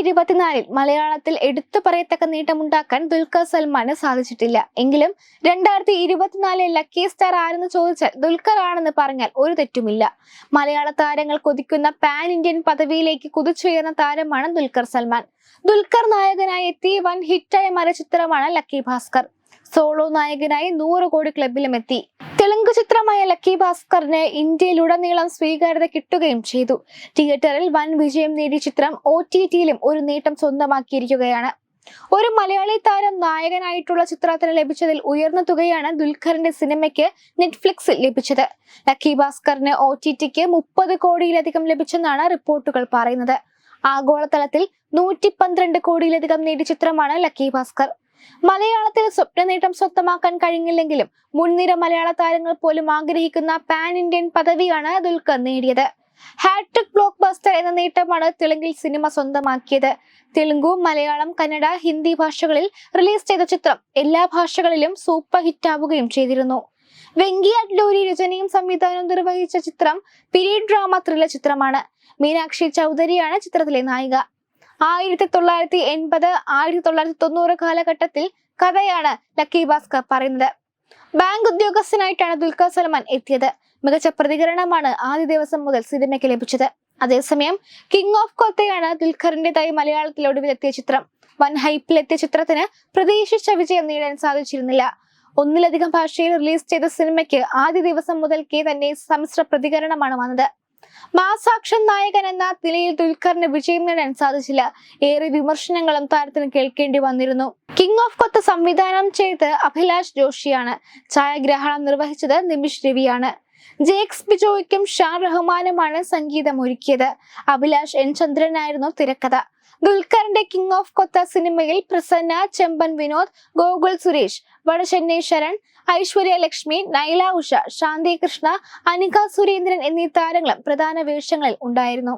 ഇരുപത്തിനാലിൽ മലയാളത്തിൽ എടുത്തു പറയത്തക്ക നേട്ടമുണ്ടാക്കാൻ ദുൽഖർ സൽമാന് സാധിച്ചിട്ടില്ല. എങ്കിലും രണ്ടായിരത്തി ഇരുപത്തിനാലിൽ ലക്കി സ്റ്റാർ ആരെന്ന് ചോദിച്ചാൽ ദുൽഖർ ആണെന്ന് പറഞ്ഞാൽ ഒരു തെറ്റുമില്ല. മലയാള താരങ്ങൾ കൊതിക്കുന്ന പാൻ ഇന്ത്യൻ പദവിയിലേക്ക് കുതിച്ചുയർന്ന താരമാണ് ദുൽഖർ സൽമാൻ. ദുൽഖർ നായകനായി എത്തി വൻ ഹിറ്റായ മരചിത്രമാണ് ലക്കി ഭാസ്കർ. സോളോ നായകനായി നൂറ് കോടി ക്ലബിലും എത്തി. തെലുങ്ക് ചിത്രമായ ലക്കി ഭാസ്കറിന് ഇന്ത്യയിലുടനീളം സ്വീകാര്യത കിട്ടുകയും ചെയ്തു. തിയേറ്ററിൽ വൻ വിജയം നേടിയ ചിത്രം ഒ ടി ടിയിലും ഒരു നേട്ടം സ്വന്തമാക്കിയിരിക്കുകയാണ്. ഒരു മലയാളി താരം നായകനായിട്ടുള്ള ചിത്രത്തിന് ലഭിച്ചതിൽ ഉയർന്ന തുകയാണ് ദുൽഖറിന്റെ സിനിമയ്ക്ക് നെറ്റ്ഫ്ലിക്സിൽ ലഭിച്ചത്. ലക്കി ഭാസ്കറിന് ഒ ടി ടിക്ക് മുപ്പത് കോടിയിലധികം ലഭിച്ചെന്നാണ് റിപ്പോർട്ടുകൾ പറയുന്നത്. ആഗോളതലത്തിൽ നൂറ്റി പന്ത്രണ്ട് കോടിയിലധികം നേടിയ ചിത്രമാണ് ലക്കി ഭാസ്കർ. മലയാളത്തിൽ സ്വപ്നനേട്ടം സ്വന്തമാക്കാൻ കഴിഞ്ഞില്ലെങ്കിലും മുൻനിര മലയാള താരങ്ങൾ പോലും ആഗ്രഹിക്കുന്ന പാൻ ഇന്ത്യൻ പദവിയാണ് ദുൽഖർ നേടിയത്. ഹാട്രിക് ബ്ലോക്ക് ബസ്റ്റർ എന്ന നേട്ടമാണ് തെലുങ്കിൽ സിനിമ സ്വന്തമാക്കിയത്. തെലുങ്കു മലയാളം കന്നഡ ഹിന്ദി ഭാഷകളിൽ റിലീസ് ചെയ്ത ചിത്രം എല്ലാ ഭാഷകളിലും സൂപ്പർ ഹിറ്റാവുകയും ചെയ്തിരുന്നു. വെങ്കി അഡ്ലൂരി രചനയും സംവിധാനവും നിർവഹിച്ച ചിത്രം പീരീഡ് ഡ്രാമ ത്രില്ല ചിത്രമാണ്. മീനാക്ഷി ചൗധരിയാണ് ചിത്രത്തിലെ നായിക. ആയിരത്തി തൊള്ളായിരത്തി എൺപത് ആയിരത്തി തൊള്ളായിരത്തി തൊണ്ണൂറ് കാലഘട്ടത്തിൽ കഥയാണ് ലക്കി ഭാസ്കർ പറയുന്നത്. ബാങ്ക് ഉദ്യോഗസ്ഥനായിട്ടാണ് ദുൽഖർ സൽമാൻ എത്തിയത്. മികച്ച പ്രതികരണമാണ് ആദ്യ ദിവസം മുതൽ സിനിമയ്ക്ക് ലഭിച്ചത്. അതേസമയം കിങ് ഓഫ് കൊത്തയാണ് ദുൽഖറിന്റേതായി മലയാളത്തിൽ ഒടുവിലെത്തിയ ചിത്രം. വൻ ഹൈപ്പിലെത്തിയ ചിത്രത്തിന് പ്രതീക്ഷിച്ച വിജയം നേടാൻ സാധിച്ചിരുന്നില്ല. ഒന്നിലധികം ഭാഷയിൽ റിലീസ് ചെയ്ത സിനിമയ്ക്ക് ആദ്യ ദിവസം മുതൽക്കേ തന്നെ സമ്മിശ്ര പ്രതികരണമാണ് വന്നത്. മാസാക്ഷൻ നായകൻ എന്ന നിലയിൽ ദുൽഖറിന് വിജയം നേടാൻ സാധിച്ചില്ല. ഏറെ വിമർശനങ്ങളും താരത്തിന് കേൾക്കേണ്ടി വന്നിരുന്നു. കിങ് ഓഫ് കൊത്ത് സംവിധാനം ചെയ്ത് അഭിലാഷ് ജോഷിയാണ് ഛായാഗ്രഹണം നിർവഹിച്ചത് നിമിഷ് രവിയാണ്. ജേക്സ് ബിജോയ്ക്കും ഷാ റഹ്മാനുമാണ് സംഗീതം ഒരുക്കിയത് അഭിലാഷ് എൻ ചന്ദ്രനായിരുന്നു തിരക്കഥ. ദുൽഖറിന്റെ കിങ് ഓഫ് കൊത്ത സിനിമയിൽ പ്രസന്ന ചെമ്പൻ വിനോദ് ഗോകുൽ സുരേഷ് വടചെന്നൈ ശരൺ ഐശ്വര്യ ലക്ഷ്മി നൈല ഉഷ ശാന്തി കൃഷ്ണ അനിക സുരേന്ദ്രൻ എന്നീ താരങ്ങളും പ്രധാന വേഷങ്ങളിൽ ഉണ്ടായിരുന്നു.